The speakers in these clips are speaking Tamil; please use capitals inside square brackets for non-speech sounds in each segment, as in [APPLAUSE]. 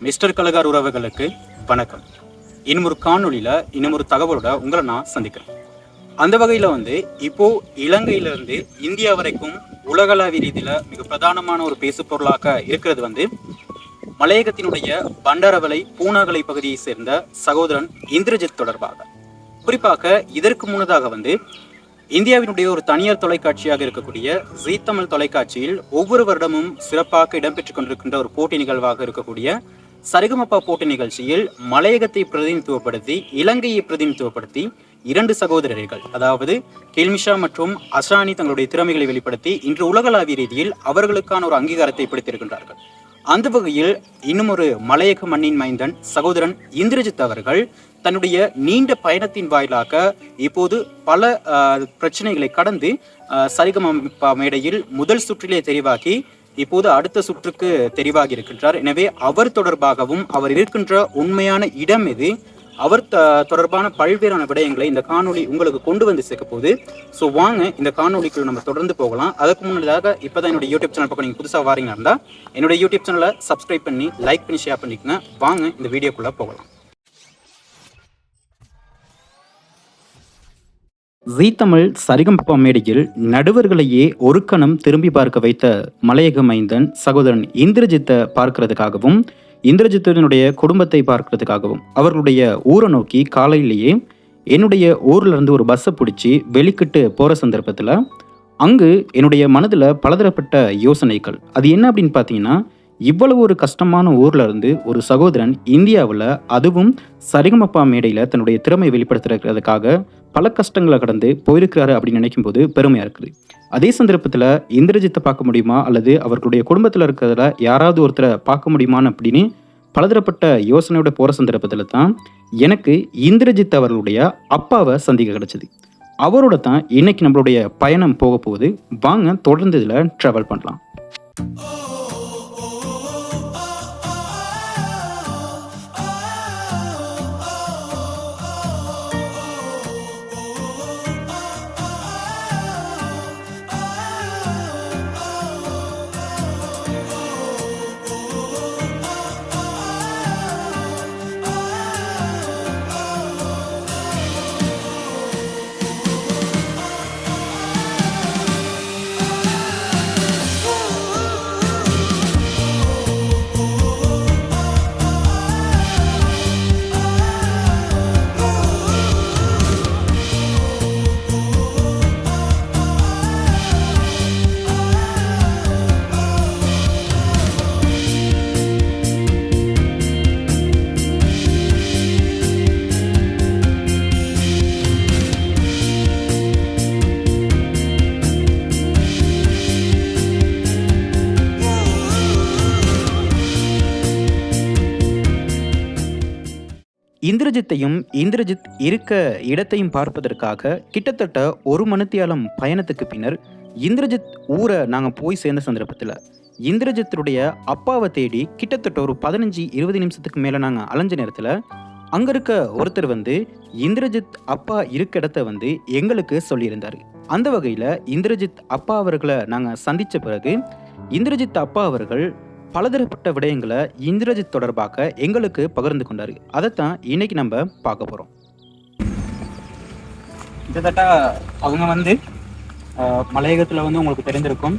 மிஸ்டர் கலகார் உறவுகளுக்கு வணக்கம். இன்னும் ஒரு காணொளியில இன்னும் ஒரு தகவலோட உங்களை நான் சந்திக்கிறேன். அந்த வகையில் வந்து இப்போ இலங்கையிலிருந்து இந்தியா வரைக்கும் உலகளாவிய ரீதியில் மிக பிரதானமான ஒரு பேசு பொருளாக இருக்கிறது வந்து மலையகத்தினுடைய பண்டாரவளை பூனாகலை பகுதியை சேர்ந்த சகோதரன் இந்திரஜித் தொடர்பாக. குறிப்பாக இதற்கு முன்னதாக வந்து இந்தியாவினுடைய ஒரு தனியார் தொலைக்காட்சியாக இருக்கக்கூடிய ஜீ தமிழ் தொலைக்காட்சியில் ஒவ்வொரு வருடமும் சிறப்பாக இடம்பெற்றுக் கொண்டிருக்கின்ற ஒரு போட்டி நிகழ்வாக இருக்கக்கூடிய சரிகமப்பா போட்டி நிகழ்ச்சியில் மலையகத்தை பிரதிநிதித்துவப்படுத்தி இலங்கையை பிரதிநிதித்துவப்படுத்தி இரண்டு சகோதரர்கள் அதாவது கில்மிஷா மற்றும் அசானி தங்களுடைய திறமைகளை வெளிப்படுத்தி இன்று உலகளாவிய ரீதியில் அவர்களுக்கான ஒரு அங்கீகாரத்தை பிடித்திருக்கின்றார்கள். அந்த வகையில் இன்னும் ஒரு மலையக மண்ணின் மைந்தன் சகோதரன் இந்திரஜித் அவர்கள் தன்னுடைய நீண்ட பயணத்தின் வாயிலாக இப்போது பல பிரச்சனைகளை கடந்து அஹ், மேடையில் முதல் சுற்றிலே தெரிவாக்கி இப்போது அடுத்த சுற்றுக்கு தெரிவாகி இருக்கின்றார். எனவே அவர் தொடர்பாகவும் அவர் இருக்கின்ற உண்மையான இடம் எது அவர் த- தொடர்பான பல்வேறான விடயங்களை இந்த காணொலி உங்களுக்கு கொண்டு வந்து சேர்க்க போகுது. ஸோ வாங்க இந்த காணொளிக்குள்ள நம்ம தொடர்ந்து போகலாம். அதுக்கு முன்னதாக இப்போ தான் என்னோட யூடியூப் சேனல் பக்கம் நீங்கள் புதுசாக வாரீங்க இருந்தால் என்னோட யூடியூப் சேனலை சப்ஸ்கிரைப் பண்ணி லைக் பண்ணி ஷேர் பண்ணிக்கங்க. வாங்க இந்த வீடியோக்குள்ளே போகலாம். ஜீ தமிழ் சரிகம்பா மேடையில் நடுவர்களையே ஒரு கணம் திரும்பி பார்க்க வைத்த மலையக மைந்தன் சகோதரன் இந்திரஜித்தை பார்க்கறதுக்காகவும் இந்திரஜித்தினுடைய குடும்பத்தை பார்க்கறதுக்காகவும் அவர்களுடைய ஊரை நோக்கி காலையிலேயே என்னுடைய ஊர்ல இருந்து ஒரு பஸ்ஸை பிடிச்சி வெளிக்கிட்டு போகிற சந்தர்ப்பத்தில் அங்கு என்னுடைய மனதில் பலதரப்பட்ட யோசனைகள். அது என்ன அப்படின்னு பார்த்தீங்கன்னா இவ்வளவு ஒரு கஷ்டமான ஊரில் இருந்து ஒரு சகோதரன் இந்தியாவில் அதுவும் சரிகமப்பா மேடையில் தன்னுடைய திறமை வெளிப்படுத்துறதுக்காக பல கஷ்டங்களை கடந்து போயிருக்கிறாரு அப்படின்னு நினைக்கும் போது பெருமையாக இருக்குது. அதே சந்தர்ப்பத்தில் இந்திரஜித்தை பார்க்க முடியுமா? அல்லது அவர்களுடைய குடும்பத்தில் இருக்கிறதுல யாராவது ஒருத்தரை பார்க்க முடியுமான்னு அப்படின்னு பலதரப்பட்ட யோசனையோட போகிற சந்தர்ப்பத்தில் தான் எனக்கு இந்திரஜித் அவர்களுடைய அப்பாவை சந்திக்க கிடச்சிது. அவரோட தான் இன்னைக்கு நம்மளுடைய பயணம் போக போகுது. வாங்க தொடர்ந்து இதில் ட்ராவல் பண்ணலாம். Oh. இந்திரஜித்தையும் இந்திரஜித் இருக்க இடத்தையும் பார்ப்பதற்காக கிட்டத்தட்ட ஒரு மணித்தியாலம் பயணத்துக்கு பின்னர் இந்திரஜித் ஊரை நாங்கள் போய் சேர்ந்த சந்தர்ப்பத்தில் இந்திரஜித்துடைய அப்பாவை தேடி கிட்டத்தட்ட ஒரு பதினஞ்சு இருபது நிமிஷத்துக்கு மேலே நாங்கள் அலைஞ்ச நேரத்தில் அங்கே இருக்க ஒருத்தர் வந்து இந்திரஜித் அப்பா இருக்க இடத்த வந்து எங்களுக்கு சொல்லியிருந்தார். அந்த வகையில் இந்திரஜித் அப்பா அவர்களை நாங்கள் சந்தித்த பிறகு இந்திரஜித் அப்பா அவர்கள் பலதரப்பட்ட விடயங்களை இந்திரஜித் தொடர்பாக எங்களுக்கு பகிர்ந்து கொண்டார். அதைத்தான் இன்னைக்கு நம்ம பார்க்க போகிறோம் கிட்டத்தட்ட அவங்க வந்து மலையகத்தில் வந்து உங்களுக்கு தெரிந்திருக்கும்.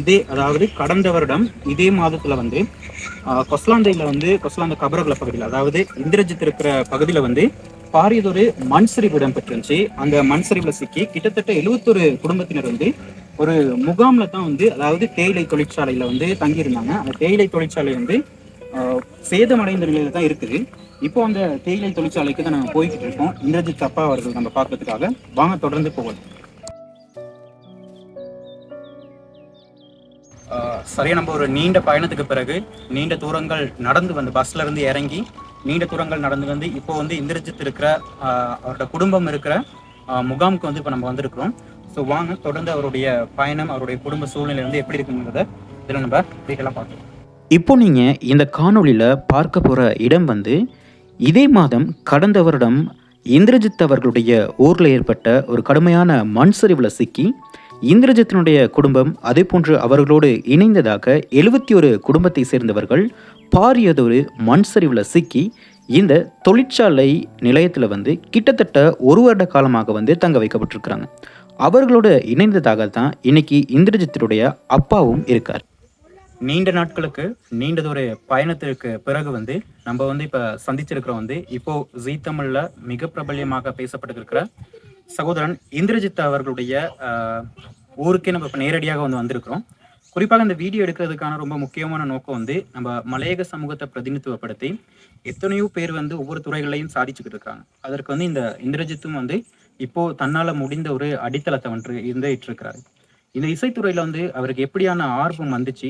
இதே அதாவது கடந்த வருடம் இதே மாதத்தில் வந்து கொஸ்லாந்தையில் வந்து கொஸ்லாந்த கபரகுல பகுதியில் அதாவது இந்திரஜித் இருக்கிற பகுதியில் வந்து பாரியதொரு மண் சரிவு இடம்பெற்றுருந்துச்சு. அந்த மண் சரிவில் சிக்கி கிட்டத்தட்ட எழுவத்தொரு குடும்பத்தினர் வந்து ஒரு முகாம்ல தான் வந்து அதாவது தேயிலை தொழிற்சாலையில வந்து தங்கியிருந்தாங்க. அந்த தேயிலை தொழிற்சாலை வந்து ஆஹ், சேதமடைந்த நிலையில் தான் இருக்குது. இப்போ அந்த தேயிலை தொழிற்சாலைக்கு தான் நாங்கள் போய்கிட்டு இருக்கோம். இந்திரஜித் அப்பா அவர்கள் நம்ம பார்க்கறதுக்காக. வாங்க தொடர்ந்து போகலாம் ஆஹ், சரியா நம்ம ஒரு நீண்ட பயணத்துக்கு பிறகு நீண்ட தூரங்கள் நடந்து வந்து பஸ்ல இருந்து இறங்கி நீண்ட தூரங்கள் நடந்து வந்து இப்போ வந்து இந்திரஜித் இருக்கிற ஆஹ், அவரோட குடும்பம் இருக்கிற முகாமுக்கு வந்து இப்போ நம்ம வந்திருக்கிறோம். ஸோ வாங்க தொடர்ந்து அவருடைய பயணம் அவருடைய குடும்ப சூழ்நிலை வந்து எப்படி இருக்குங்கிறத இதில் நம்ம டீட்டெயிலாக பார்க்கலாம். இப்போ நீங்கள் இந்த காணொளியில் பார்க்க போகிற இடம் வந்து இதே மாதம் கடந்த வருடம் இந்திரஜித் அவர்களுடைய ஊரில் ஏற்பட்ட ஒரு கடுமையான மண் சரிவில் சிக்கி இந்திரஜித்தினுடைய குடும்பம் அதே போன்று அவர்களோடு இணைந்ததாக எழுபத்தி ஒரு குடும்பத்தை சேர்ந்தவர்கள் பாரியதொரு மண் சரிவில் சிக்கி இந்த தொழிற்சாலை நிலையத்தில் வந்து கிட்டத்தட்ட ஒரு வருட காலமாக வந்து தங்க வைக்கப்பட்டிருக்கிறாங்க. அவர்களோட இணைந்ததாக தான் இன்னைக்கு இந்திரஜித்தருடைய அப்பாவும் இருக்கார். நீண்ட நாட்களுக்கு நீண்டதொரு பயணத்திற்கு பிறகு வந்து நம்ம வந்து இப்போ சந்திச்சிருக்கிறோம் வந்து இப்போ ஜீ தமிழ்ல மிக பிரபல்யமாக பேசப்பட்டிருக்கிற சகோதரன் இந்திரஜித் அவர்களுடைய ஊருக்கே நம்ம இப்போ நேரடியாக வந்து வந்திருக்கிறோம். குறிப்பாக இந்த வீடியோ எடுக்கிறதுக்கான ரொம்ப முக்கியமான நோக்கம் வந்து நம்ம மலையக சமூகத்தை பிரதிநிதித்துவப்படுத்தி எத்தனையோ பேர் வந்து ஒவ்வொரு துறைகளையும் சாதிச்சுக்கிட்டு இருக்காங்க. அதற்கு வந்து இந்த இந்திரஜித்தும் வந்து இப்போ தன்னால முடிந்த ஒரு அடித்தளத்தை வந்து இருந்துட்டு இருக்கிறாரு இந்த இசைத்துறையில வந்து அவருக்கு எப்படியான ஆர்வம் வந்துச்சு?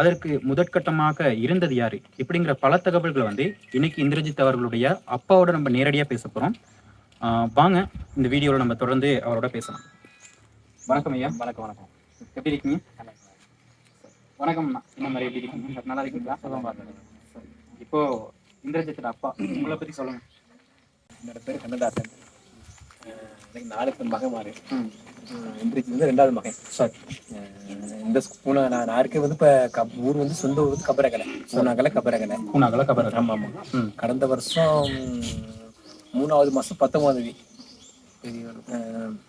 அதற்கு முதற்கட்டமாக இருந்தது யாரு? இப்படிங்கிற பல தகவல்களை வந்து இன்னைக்கு இந்திரஜித் அவர்களுடைய அப்பாவோட நம்ம நேரடியா பேச போறோம். வாங்க இந்த வீடியோவில் நம்ம தொடர்ந்து அவரோட பேசலாம். வணக்கம் ஐயா. வணக்கம் வணக்கம். எப்படி இருக்கீங்க? வணக்கம். என்ன மாதிரி எப்படி இருக்கீங்க? நல்லா இருக்கீங்களா? சரி. இப்போ இந்திரஜித்தோட அப்பா உங்களை பத்தி சொல்லுங்க. என்னோட பேர் கண்ணதாசன் எனக்கு நாலு மகன் மாறு. இன்றைக்கு வந்து ரெண்டாவது மகன். சரி. இந்த பூனா நான் நான் இருக்க வந்து இப்போ ஊர் வந்து சொந்த ஊர் வந்து கபரகலை. பூனாகலை கபரகலை. பூனாகல கபர் ஆமாம் ஆமாம் கடந்த வருஷம் மூணாவது மாதம் பத்தொன்பதாம் தேதி.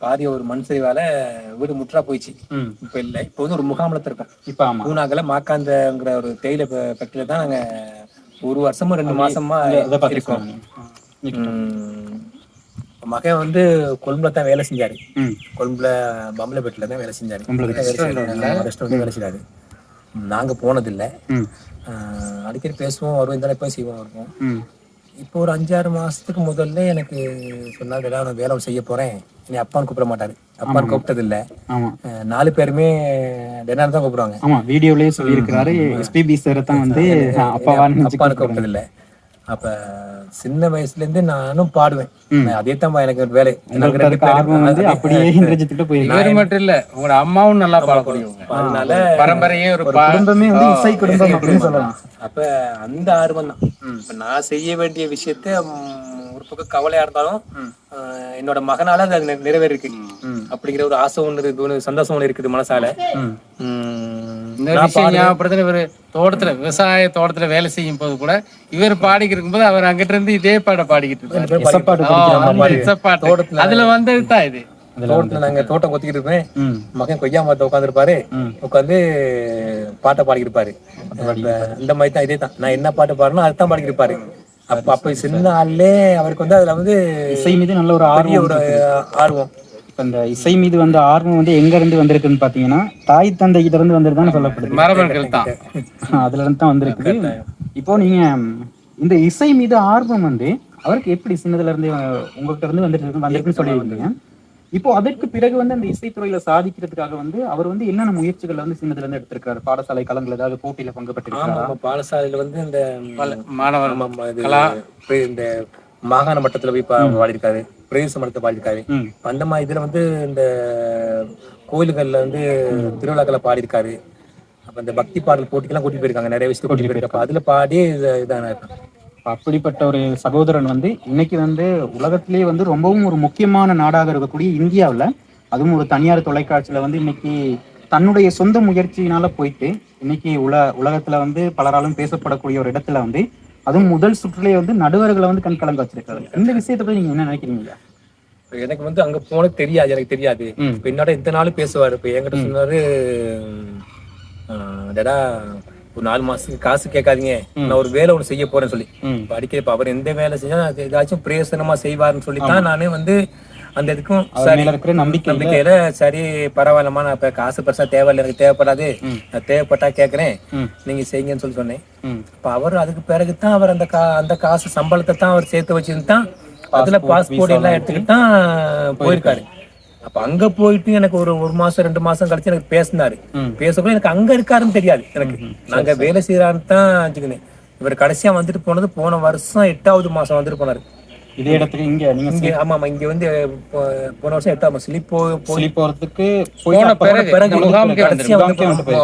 பாதி ஒரு மண் சரிவால வீடு முற்றா போயிடுச்சு இப்போ இல்லை. இப்போ வந்து ஒரு முகாமில் இருக்கோம். இப்போ பூனாகலை மாக்காந்தங்கிற ஒரு தேயிலை ஃபேக்டரியில் தான் நாங்கள் ஒரு வருஷமும் ரெண்டு மாசமா இருக்கோம். மகன் வந்து கொழும்புல தான் வேலை செஞ்சாரு. கொழும்புல பம்பலப்பேட்டில் தான் வேலை செஞ்சாரு. கொழும்புல ரெஸ்டாரண்ட் வேலை செய்றாரு. நாங்க போனதில்லை. ம். ஆஹ் அடிக்கடி பேசுவோம் வருவோம் இந்த போய் செய்வோம் வருவோம். ம். இப்போ ஒரு அஞ்சாறு மாசத்துக்கு முதல்ல எனக்கு சொன்னாங்க "டேய், நான் வேலை செய்ய போறேன். இனி அப்பான்னு கூப்பிட மாட்டாரு. அப்பான்னு கூப்பிட்டது இல்ல நாலு பேருமே தினம் தான் கூப்பிடுவாங்க. ஆமா வீடியோலயே சொல்லியிருக்கிறாரு. எஸ்பிபி சார் தான் வந்து அப்பாவான்னு அப்பான்னு கூப்பிட்டது இல்ல அப்ப சின்ன வயசுல இருந்து நானும் பாடுவேன். அதே தான் எனக்கு ஒரு வேலை. அப்படியே [LAUGHS] மட்டும் இல்ல உங்களோட அம்மாவும் நல்லா பாடக்கூடியவங்க. அதனால பரம்பரையே ஒரு குடும்பமே வந்து இசை குடும்பம் அப்படின்னு சொல்லலாம். அப்ப அந்த ஆர்வம் தான். இப்ப நான் செய்ய வேண்டிய விஷயத்த ஒரு பக்கம் கவலையா இருந்தாலும் ஆஹ், என்னோட மகனால அது நிறைவேறிருக்கு அப்படிங்கிற ஒரு ஆசை ஒண்ணு இருக்கு ஒரு சந்தோஷம் ஒண்ணு இருக்குது மனசால. விஷயம் இவர் தோட்டத்துல விவசாய தோட்டத்துல வேலை செய்யும் போது கூட இவர் பாடிக்கிட்டு இருக்கும்போது அவர் அங்கிட்ட இருந்து இதே பாட பாடிக்கிட்டு இசப்பாட்டு. அதுல வந்தது தான் இது. தோட்டத்துல நாங்க தோட்டம் கொத்திக்கிட்டு இருப்பேன் மகன் கொய்யா மரத்தை உட்காந்துருப்பாரு. உட்காந்து பாட்டை அப்ப இந்த மாதிரி தான் இதே தான். நான் என்ன பாட்டு பாடணும் அதுதான் பாடிக்கிட்டு இருப்பாரு அப்ப அப்ப சின்ன ஆள்லே அவருக்கு வந்து அதுல வந்து இசை மீது நல்ல ஒரு ஆர்வம் ஒரு ஆர்வம். இப்ப இந்த இசை மீது வந்த ஆர்வம் வந்து எங்க இருந்து வந்திருக்குன்னு பாத்தீங்கன்னா தாய் தந்தை கிட்ட இருந்து வந்திருந்தான்னு சொல்லப்படுது. மரபர்கள் தான். அதுல இருந்து தான் வந்திருக்குது. இப்போ நீங்க இந்த இசை மீது ஆர்வம் வந்து அவருக்கு எப்படி சின்னதுல இருந்து உங்ககிட்ட இருந்து வந்துட்டு வந்திருக்குன்னு சொல்லியிருக்கீங்க. இப்போ அதற்கு பிறகு வந்து அந்த இசைத்துறையில சாதிக்கிறதுக்காக வந்து அவர் வந்து என்னென்ன முயற்சிகளை வந்து சின்னதுல இருந்து எடுத்திருக்காரு? பாடசாலை களங்கள் ஏதாவது போட்டியில பங்கு பெற்றிருக்காரா? பாடசாலையில வந்து இந்த மாணவர் இந்த மாகாண மட்டத்துல போய் பா- பிரதேச மட்டத்தை பாடியிருக்காரு அந்த மாதிரி இதுல வந்து இந்த கோயில்கள்ல வந்து திருவிழாக்களை பாடியிருக்காரு. அப்ப இந்த பக்தி பாடல் போட்டிக்கெல்லாம் கூட்டிட்டு போயிருக்காங்க. நிறைய விஷயத்துக்கு கூட்டிட்டு போயிருக்காங்க. அதுல பாடி இது- இதான அப்படிப்பட்ட ஒரு சகோதரன் வந்து இன்னைக்கு வந்து உலகத்திலேயே வந்து ரொம்பவும் ஒரு முக்கியமான நாடாக இருக்கக்கூடிய இந்தியாவுல அதுவும் ஒரு தனியார் தொலைக்காட்சியில வந்து இன்னைக்கு தன்னுடைய சொந்த முயற்சியினால போயிட்டு இன்னைக்கு உல உலகத்துல வந்து பலராலும் பேசப்படக்கூடிய ஒரு இடத்துல வந்து அதுவும் முதல் சுற்றுலயே வந்து நடுவர்களை வந்து கண் கலங்க வச்சிருக்காரு. இந்த விஷயத்தை பத்தி நீங்க என்ன நினைக்கிறீங்க? எனக்கு வந்து அங்க போனது தெரியாது எனக்கு தெரியாது. இப்ப என்னோட இந்த நாளும் பேசுவாரு. இப்ப என்கிட்ட சொன்னாரு டேடா ஒரு நாலு மாசத்துக்கு காசு கேட்காதீங்க. நான் ஒரு வேலை ஒண்ணு செய்ய போறேன்னு சொல்லி. இப்ப அவர் எந்த வேலை செஞ்சா ஏதாச்சும் பிரயோசனமா செய்வாருன்னு சொல்லித்தான் நானே வந்து அந்த இதுக்கும் சரி இருக்கிற நம்பிக்கை நம்பிக்கையில சரி பரவாயில்லம்மா நான் இப்ப காசு பெருசா தேவையில்லை எனக்கு தேவைப்படாது. நான் தேவைப்பட்டா கேக்குறேன். ம். நீங்க செய்யுங்கன்னு சொல்லி சொன்னேன். ம். அப்ப அவர் அதுக்கு பிறகு தான் அவர் அந்த கா அந்த காசு சம்பளத்தை தான் அவர் சேர்த்து வச்சிருந்து தான் அதுல பாஸ்போர்ட் எல்லாம் எடுத்துக்கிட்டு தான் போயிருக்காரு. அப்ப அங்க போயிட்டு எனக்கு ஒரு ஒரு மாசம் ரெண்டு மாசம் கழிச்சு எனக்கு பேசினாரு. பேசக்குள்ள எனக்கு அங்க இருக்காருன்னு தெரியாது எனக்கு. நாங்க வேலை செய்யறாருன்னு தான் வச்சுக்கினேன். இவர் கடைசியா வந்துட்டு போனது போன வருஷம் எட்டாவது மாசம் வந்துட்டு போனாரு. இதே இடத்துக்கு இங்க நீங்க இங்க ஆமா ஆமா இங்க வந்து போன வருஷம் எட்டாவது மாசம் ஸ்லிப் போறதுக்கு போன பிறகு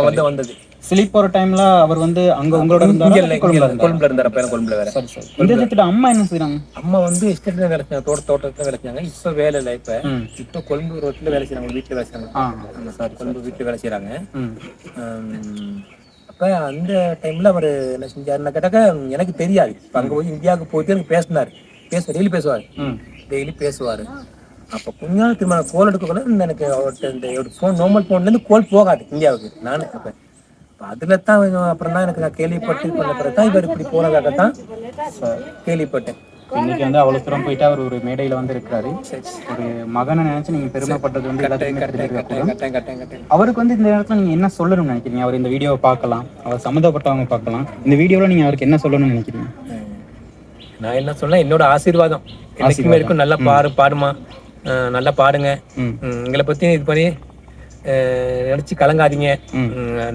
வந்து வந்தது. ஸ்லிப் போற டைம்ல அவர் வந்து அங்க உங்களோட இருந்தாரா? கொழும்புல இருந்தாரா? எனக்கு கொழும்புல வேற. சரி இந்திரஜித்தோட அம்மா என்ன செய்றாங்க? அம்மா வந்து எஸ்டேட்ல வேலை செஞ்சாங்க தோட்ட தோட்டத்துல வேலை செஞ்சாங்க. இப்ப வேலை இல்லை இப்ப. இப்ப கொழும்பு ரோட்ல வேலை செய்யறாங்க வீட்டுல வேலை சார் கொழும்பு வீட்டுல வேலை ஆம், அப்ப அந்த டைம்ல அவர் என்ன செஞ்சாருன்னா கேட்டாக்க எனக்கு தெரியாது. இப்ப அங்க போய் இந்தியாவுக்கு போயிட்டு எனக்கு பேசினாரு. பேச டெய்லி பேசுவார். டெய்லி பேசுவார். அப்போ கொஞ்ச நாள் திரும்ப கோல் எடுக்கக்குள்ள எனக்கு அவர்கிட்ட இந்த ஃபோன் நார்மல் ஃபோன்லேருந்து கோல் போகாது இந்தியாவுக்கு. நானும் கேட்பேன் இப்போ அதில் தான் அப்புறம் தான் எனக்கு நான் கேள்விப்பட்டு பண்ண பிறகு தான் இவர் இப்படி போனதாக தான் கேள்விப்பட்டேன். இன்னைக்கு வந்து அவ்வளவு தூரம் போயிட்டு அவர் ஒரு மேடையில வந்து இருக்கிறாரு ஒரு மகனை நினைச்சு நீங்க பெருமைப்பட்டது வந்து கட்டேன் அவருக்கு வந்து இந்த நேரத்துல நீங்க என்ன சொல்லணும்னு நினைக்கிறீங்க? அவர் இந்த வீடியோவை பார்க்கலாம். அவர் சம்மந்தப்பட்டவங்க பார்க்கலாம். இந்த வீடியோல நீங்க அவருக்கு என்ன சொல்லணும்னு நினைக்கிறீங்க? நான் என்ன சொன்னா என்னோட ஆசீர்வாதம். என்னைக்குமே இருக்கும் நல்லா பாரு பாடுமா. நல்லா பாடுங்க. எங்களை பத்தி இது பண்ணி நினைச்சு கலங்காதீங்க.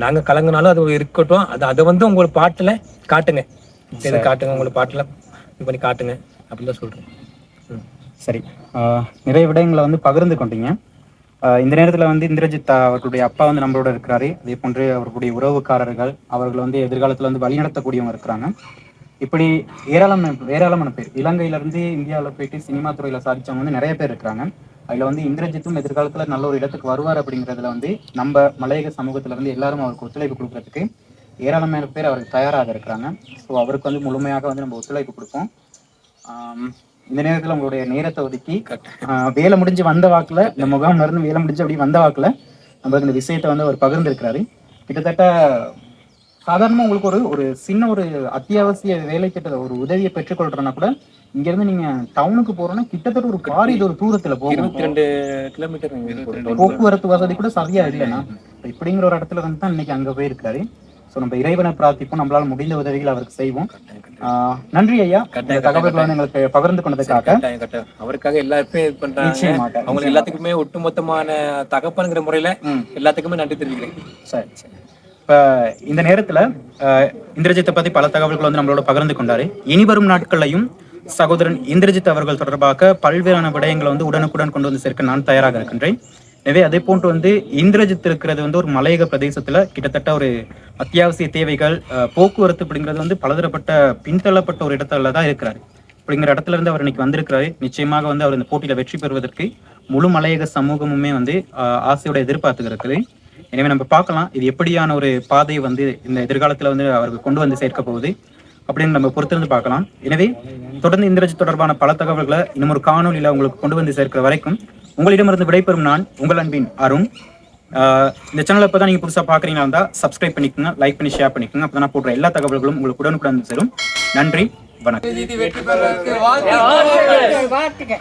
நாங்க கலங்கினாலும் அது இருக்கட்டும். அது அதை வந்து உங்களோட பாட்டுல காட்டுங்க. இது காட்டுங்க உங்களோட பாட்டுல இது பண்ணி காட்டுங்க. அப்படின்னு தான் சொல்றேன். சரி. ஆஹ் நிறைய விடயங்களை வந்து பகிர்ந்து கொண்டீங்க. இந்த நேரத்தில் வந்து இந்திரஜித் அவர்களுடைய அப்பா வந்து நம்மளோட இருக்கிறாரு. அதே போன்று அவர்களுடைய உறவுக்காரர்கள் அவர்கள் வந்து எதிர்காலத்தில் வந்து வழிநடத்தக்கூடியவங்க இருக்கிறாங்க. இப்படி ஏராளமான ஏராளமான பேர். இலங்கையிலேருந்து இந்தியாவில் போயிட்டு சினிமா துறையில் சாதிச்சவங்க வந்து நிறைய பேர் இருக்கிறாங்க. அதில் வந்து இந்திரஜித்தும் எதிர்காலத்தில் நல்ல ஒரு இடத்துக்கு வருவார் அப்படிங்கிறதுல வந்து நம்ம மலையக சமூகத்துல இருந்து எல்லாரும் அவருக்கு ஒத்துழைப்பு கொடுக்கறதுக்கு ஏராளமான பேர் அவருக்கு தயாராக இருக்கிறாங்க. ஸோ அவருக்கு வந்து முழுமையாக வந்து நம்ம ஒத்துழைப்பு கொடுப்போம். இந்த நேரத்தில் உங்களுடைய நேரத்தை ஒதுக்கி வேலை முடிஞ்சு வந்த வாக்குல இந்த முகாம் இருந்து வேலை முடிஞ்சு அப்படி வந்த வாக்குல நம்மளுக்கு இந்த விஷயத்தை வந்து அவர் பகிர்ந்திருக்கிறாரு. கிட்டத்தட்ட சாதாரணமா உங்களுக்கு ஒரு ஒரு சின்ன ஒரு அத்தியாவசிய வேலை திட்ட ஒரு உதவியை பெற்றுக்கொள்றேன்னா கூட இங்க இருந்து நீங்க டவுனுக்கு போறோம்னா கிட்டத்தட்ட ஒரு இது ஒரு தூரத்துல போகும். இருபத்தி ரெண்டு கிலோமீட்டர் போக்குவரத்து வசதி கூட சரியா இல்லைன்னா இப்ப இப்படிங்கிற ஒரு இடத்துல இருந்து தான் இன்னைக்கு அங்க போயிருக்காரு. ஸோ நம்ம இறைவனை பிரார்த்திப்போம். நம்மளால முடிந்த உதவிகளை அவருக்கு செய்வோம். நன்றி ஐயா. தகவல்களை வந்து எங்களுக்கு பகிர்ந்து கொண்டதுக்காக. அவருக்காக எல்லாருமே இது பண்றாங்க. அவங்க எல்லாத்துக்குமே ஒட்டுமொத்தமான தகப்பனுங்கிற முறையில எல்லாத்துக்குமே நன்றி தெரிவிக்கிறேன். சரி சரி. இப்போ இந்த நேரத்தில் இந்திரஜித்தை பற்றி பல தகவல்கள் வந்து நம்மளோட பகிர்ந்து கொண்டாரு. இனி வரும் நாட்களையும் சகோதரன் இந்திரஜித் அவர்கள் தொடர்பாக பல்வேறான விடயங்களை வந்து உடனுக்குடன் கொண்டு வந்து சேர்க்க நான் தயாராக இருக்கின்றேன். எனவே அதே போன்று வந்து இந்திரஜித் இருக்கிறது வந்து ஒரு மலையக பிரதேசத்துல கிட்டத்தட்ட ஒரு அத்தியாவசிய தேவைகள் போக்குவரத்து அப்படிங்கிறது வந்து பலதரப்பட்ட பின்தள்ளப்பட்ட ஒரு இடத்துல தான் இருக்கிறாரு. அப்படிங்கிற இடத்துல இருந்து அவர் இன்னைக்கு வந்திருக்கிறாரு. நிச்சயமாக வந்து அவர் இந்த போட்டியில வெற்றி பெறுவதற்கு முழு மலையக சமூகமுமே வந்து ஆசையோட எதிர்பார்த்துக்கிறது எனவே நம்ம பார்க்கலாம் இது எப்படியான ஒரு பாதையை வந்து இந்த எதிர்காலத்துல வந்து அவருக்கு கொண்டு வந்து சேர்க்க போகுது அப்படின்னு நம்ம பொறுத்திருந்து பார்க்கலாம். எனவே தொடர்ந்து இந்திரஜித் தொடர்பான பல தகவல்களை இன்னும் ஒரு காணொலியில உங்களுக்கு கொண்டு வந்து சேர்க்கிற வரைக்கும் உங்களிடமிருந்து விடைபெறும் நான் உங்கள் அன்பின் அருண். ஆஹ் இந்த சேனலை இப்போ தான் நீங்கள் புதுசாக பார்க்குறீங்களா இருந்தால் சப்ஸ்கிரைப் பண்ணிக்கோங்க லைக் பண்ணி ஷேர் பண்ணிக்கோங்க. அப்போ நான் போடுற எல்லா தகவல்களும் உங்களுக்கு உடனுக்குடன் வந்து சேரும். நன்றி வணக்கம். வெற்றி பெறுவதற்கு வாழ்த்துக்கள்.